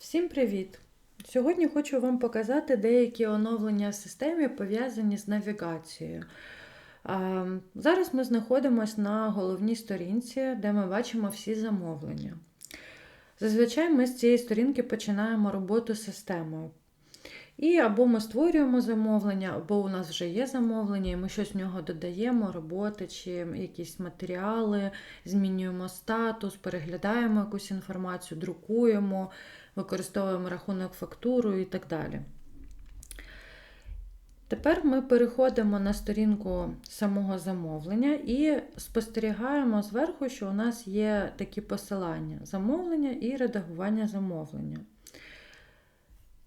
Всім привіт! Сьогодні хочу вам показати деякі оновлення в системі, пов'язані з навігацією. Зараз ми знаходимося на головній сторінці, де ми бачимо всі замовлення. Зазвичай ми з цієї сторінки починаємо роботу системою. І або ми створюємо замовлення, або у нас вже є замовлення, і ми щось в нього додаємо, роботи чи якісь матеріали, змінюємо статус, переглядаємо якусь інформацію, друкуємо, використовуємо рахунок фактуру і так далі. Тепер ми переходимо на сторінку самого замовлення і спостерігаємо зверху, що у нас є такі посилання: замовлення і редагування замовлення.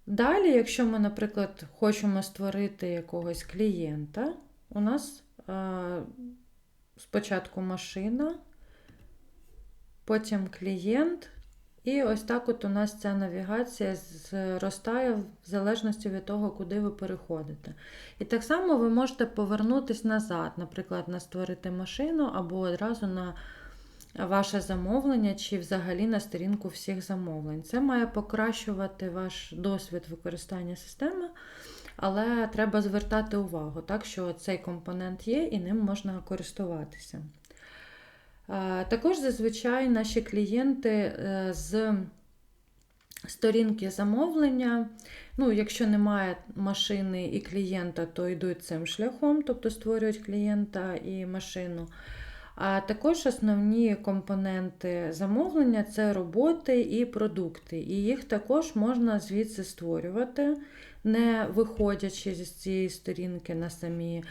Далі, якщо ми, наприклад, хочемо створити якогось клієнта, у нас е, спочатку машина, потім клієнт, і ось так от у нас ця навігація зростає в залежності від того, куди ви переходите. І так само ви можете повернутися назад, наприклад, на створити машину або одразу на ваше замовлення чи взагалі на сторінку всіх замовлень. Це має покращувати ваш досвід використання системи, але треба звертати увагу, так, що цей компонент є і ним можна користуватися. Також зазвичай наші клієнти е, з сторінки замовлення, ну, якщо немає машини і клієнта, то йдуть цим шляхом, тобто створюють клієнта і машину. А також основні компоненти замовлення це роботи і продукти. І їх також можна звідси створювати, не виходячи з цієї сторінки на самі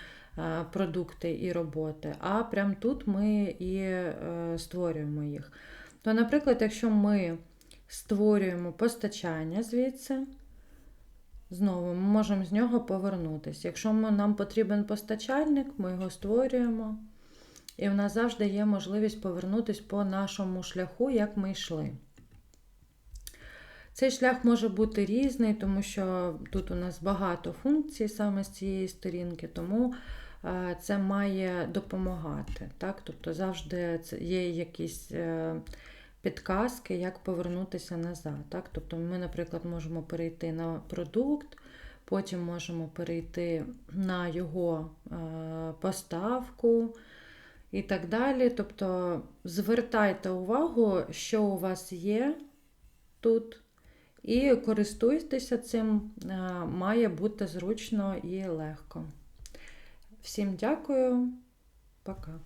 продукти і роботи, а прямо тут ми і е, створюємо їх. То, наприклад, якщо ми створюємо постачання звідси, знову ми можемо з нього повернутися. Якщо нам потрібен постачальник, ми його створюємо. І в нас завжди є можливість повернутися по нашому шляху, як ми йшли. Цей шлях може бути різний, тому що тут у нас багато функцій саме з цієї сторінки, тому е, це має допомагати. Так? Тобто завжди є якісь е, підказки, як повернутися назад. Так? Тобто Ми, наприклад, можемо перейти на продукт, потім можемо перейти на його е, поставку і так далі. Тобто звертайте увагу, що у вас є тут, і користуйтеся цим, е, має бути зручно і легко. Всім дякую, пока.